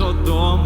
додому,